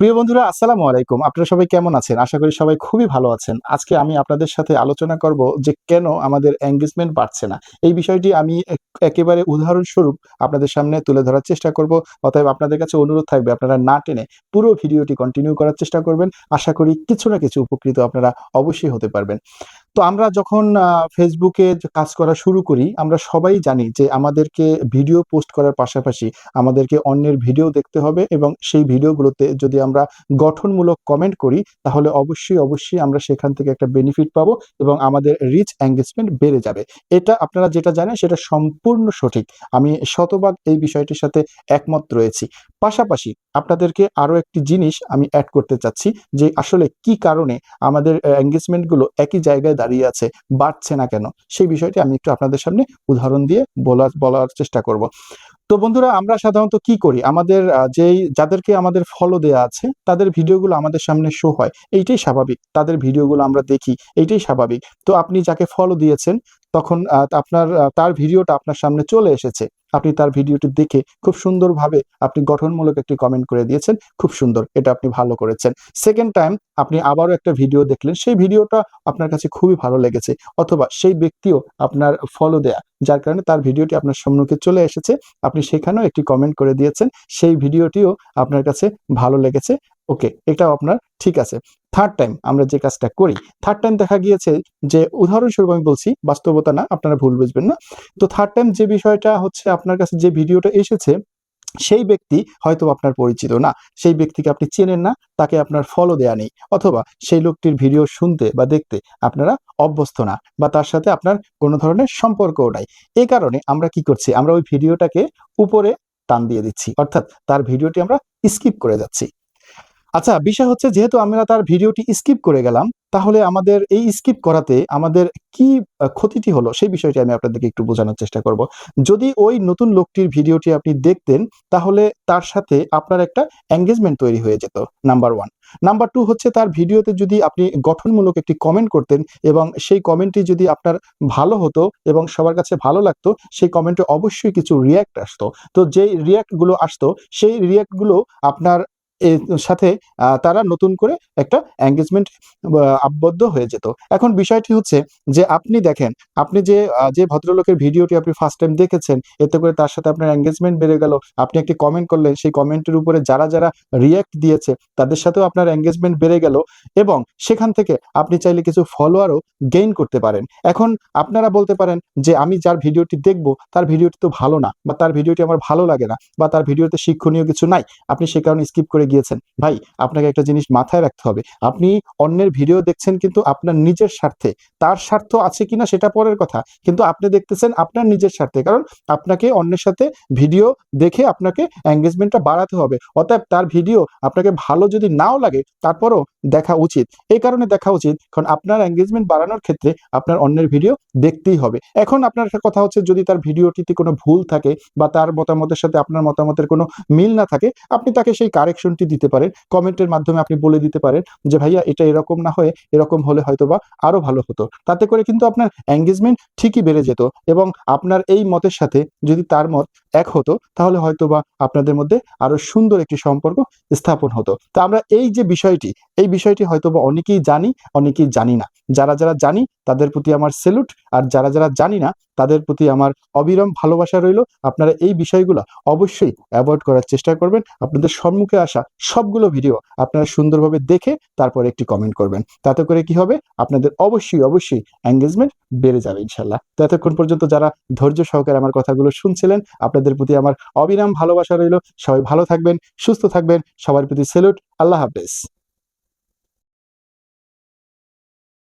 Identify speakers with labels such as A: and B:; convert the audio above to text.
A: প্রিয় বন্ধুরা, আসসালামু আলাইকুম। আপনারা সবাই কেমন আছেন? আশা করি সবাই খুবই ভালো আছেন। আজকে আমি আপনাদের সাথে আলোচনা করব যে কেন আমাদের এঙ্গেজমেন্ট বাড়ছে না। এই বিষয়টি আমি এক- একেবারে উদাহরণস্বরূপ আপনাদের সামনে তুলে ধরার চেষ্টা করব। অতএব আপনাদের কাছে অনুরোধ থাকবে, আপনারা না টেনে পুরো ভিডিওটি কন্টিনিউ করার চেষ্টা করবেন। আশা করি কিছু না কিছু উপকৃত আপনারা অবশ্যই হতে পারবেন। তো আমরা যখন ফেসবুকে কাজ করা শুরু করি, আমরা সবাই জানি যে আমাদেরকে ভিডিও পোস্ট করার পাশাপাশি আমাদেরকে অন্যের ভিডিও দেখতে হবে এবং সেই ভিডিওগুলোতে যদি আমরা গঠনমূলক কমেন্ট করি, তাহলে অবশ্যই অবশ্যই আমরা সেখান থেকে একটা বেনিফিট পাবো এবং আমাদের রিচ এঙ্গেজমেন্ট বেড়ে যাবে। এটা আপনারা যেটা জানেন, সেটা সম্পূর্ণ সঠিক। আমি শতভাগ এই বিষয়টির সাথে একমত রয়েছি। পাশাপাশি আপনাদেরকে আরও একটি জিনিস আমি অ্যাড করতে চাচ্ছি, যে আসলে কি কারণে আমাদের এঙ্গেজমেন্টগুলো একই জায়গায় দাঁড়িয়ে আছে, বাড়ছে না কেন? সেই বিষয়টি আমি একটু আপনাদের সামনে উদাহরণ দিয়ে বলার বলার চেষ্টা করব। তো বন্ধুরা, আমরা সাধারণত কি করি? আমাদের যেই, যাদেরকে আমাদের ফলো দেয়া আছে, তাদের ভিডিওগুলো আমাদের সামনে শো হয়। এইটাই স্বাভাবিক। তাদের ভিডিওগুলো আমরা দেখি। এইটাই স্বাভাবিক। তো আপনি যাকে ফলো দিয়েছেন তখন আপনার তার ভিডিওটা আপনার সামনে চলে এসেছে। আপনি তার ভিডিওটি দেখে খুব সুন্দরভাবে আপনি গঠনমূলক একটি কমেন্ট করে দিয়েছেন, খুব সুন্দর, এটা আপনি ভালো করেছেন। সেকেন্ড টাইম আপনি আবারও একটা ভিডিও দেখলেন, সেই ভিডিওটা আপনার কাছে খুবই ভালো লেগেছে, অথবা সেই ব্যক্তিও আপনার ফলো দেয়া, যার কারণে তার ভিডিওটি আপনার সম্মুখে চলে এসেছে, আপনি সেখানেও একটি কমেন্ট করে দিয়েছেন, সেই ভিডিওটিও আপনার কাছে ভালো লেগেছে ওকে এটাও আপনার ঠিক আছে। থার্ড টাইম আমরা যে কাজটা করি থার্ড টাইম দেখা গিয়েছে যে, উদাহরণস্বরূপ আমি বলছি, বাস্তবতা না, আপনারা ভুল বুঝবেন না। তো থার্ড টাইম যে বিষয়টা হচ্ছে, আপনার কাছে যে ভিডিওটা এসেছে, সেই ব্যক্তি হয়তো আপনার পরিচিত না। সেই ব্যক্তিকে আপনি চেনেন না, তাকে আপনার ফলো দেয়া নেই। অথবা সেই লোকটির ভিডিও শুনতে বা দেখতে আপনারা অভ্যস্ত না, বা তার সাথে আপনার কোনো ধরনের সম্পর্কও নাই। এই কারণে আমরা কি করছি, আমরা ওই ভিডিওটাকে উপরে টান দিয়ে দিচ্ছি। অর্থাৎ তার ভিডিওটি আমরা স্কিপ করে যাচ্ছি। আচ্ছা বিষয় হচ্ছে যেহেতু আমরা তার ভিডিওটি স্কিপ করে গেলাম, তাহলে আমাদের এই স্কিপ করাতে আমাদের কি ক্ষতিটি হলো সেই বিষয়টি আমি আপনাদেরকে একটু বোঝানোর চেষ্টা করব। যদি ওই নতুন লোকটির ভিডিওটি আপনি দেখতেন, তাহলে তার সাথে আপনার একটা এঙ্গেজমেন্ট তৈরি হয়ে যেত নাম্বার ওয়ান নাম্বার টু হচ্ছে তার ভিডিওতে যদি আপনি গঠনমূলক একটি কমেন্ট করতেন এবং সেই কমেন্টটি যদি আপনার ভালো হতো এবং সবার কাছে ভালো লাগতো, সেই কমেন্টে অবশ্যই কিছু রিয়াক্ট আসতো। তো যেই রিয়াক্টগুলো আসতো, সেই রিয়াক্টগুলো আপনার সাথে তারা নতুন করে একটা এঙ্গেজমেন্ট আবদ্ধ হয়ে যেত। এখন বিষয়টি হচ্ছে যে আপনি দেখেন, আপনি যে যে ভদ্রলোকের ভিডিওটি আপনি ফার্স্ট টাইম দেখেছেন, এতে করে তার সাথে আপনার এঙ্গেজমেন্ট বেড়ে গেল। আপনি একটি কমেন্ট করলেন, সেই কমেন্টের উপরে যারা যারা রিয়াক্ট দিয়েছে, তাদের সাথেও আপনার এঙ্গেজমেন্ট বেড়ে গেল এবং সেখান থেকে আপনি চাইলে কিছু ফলোয়ারও গেইন করতে পারেন। এখন আপনারা বলতে পারেন যে, আমি যার ভিডিওটি দেখব, তার ভিডিওটি তো ভালো না বা তার ভিডিওটি আমার ভালো লাগে না বা তার ভিডিওতে শিক্ষণীয় কিছু নাই। আপনি সে কারণে স্কিপ করে গিয়েছেন। ভাই, আপনাকে একটা জিনিস মাথায় রাখতে হবে। আপনি অন্যের ভিডিও দেখছেন কিন্তু আপনার নিজের স্বার্থে। তার স্বার্থ আছে কিনা সেটা পরের কথা। কিন্তু আপনি দেখতেছেন আপনার নিজের স্বার্থে। কারণ আপনাকে অন্যের সাথে ভিডিও দেখে আপনাকে এঙ্গেজমেন্টটা বাড়াতে হবে। অতএব তার ভিডিও আপনাকে ভালো যদি নাও লাগে, তারপরও দেখা উচিত। এই কারণে দেখা উচিত, কারণ আপনার এঙ্গেজমেন্ট বাড়ানোর ক্ষেত্রে আপনার অন্যের ভিডিও দেখতেই হবে। এখন আপনার কথা হচ্ছে, যদি তার ভিডিওটিতে কোনো ভুল থাকে বা তার মতামতের সাথে আপনার মতামতের কোনো মিল না থাকে, আপনি তাকে সেই কারেকশনটি দিতে পারেন। কমেন্টের মাধ্যমে আপনি বলে দিতে পারেন যে, ভাইয়া, এটা এরকম না হয়ে এরকম হলে হয়তো বা আরও ভালো হতো। তাতে করে কিন্তু আপনার এঙ্গেজমেন্ট ঠিকই বেড়ে যেত এবং আপনার এই মতের সাথে যদি তার মত এক হতো, তাহলে হয়তো বা আপনাদের মধ্যে আরও সুন্দর একটি সম্পর্ক স্থাপন হতো। তা আমরা এই যে বিষয়টি, এই বিষয়টি হয়তো বা অনেকেই জানি অনেকেই জানি না। যারা যারা জানি, তাদের প্রতি আমার সেলুট আর যারা যারা জানি না তাদের প্রতি আমার অবিরাম ভালোবাসা রইল। আপনারা এই বিষয়গুলো অবশ্যই অ্যাভয়েড করার চেষ্টা করবেন। আপনাদের সম্মুখে আসা সবগুলো ভিডিও আপনারা সুন্দরভাবে দেখে তারপরে একটি কমেন্ট করবেন। তাতে করে কি হবে? আপনাদের অবশ্যই অবশ্যই এঙ্গেজমেন্ট বেড়ে যাবে ইনশাল্লাহ তো এতক্ষণ পর্যন্ত যারা ধৈর্য সহকারে আমার কথাগুলো শুনছিলেন, আপনাদের প্রতি আমার অবিরাম ভালোবাসা রইল। সবাই ভালো থাকবেন, সুস্থ থাকবেন। সবার প্রতি সেলুট আল্লাহ হাফেজ।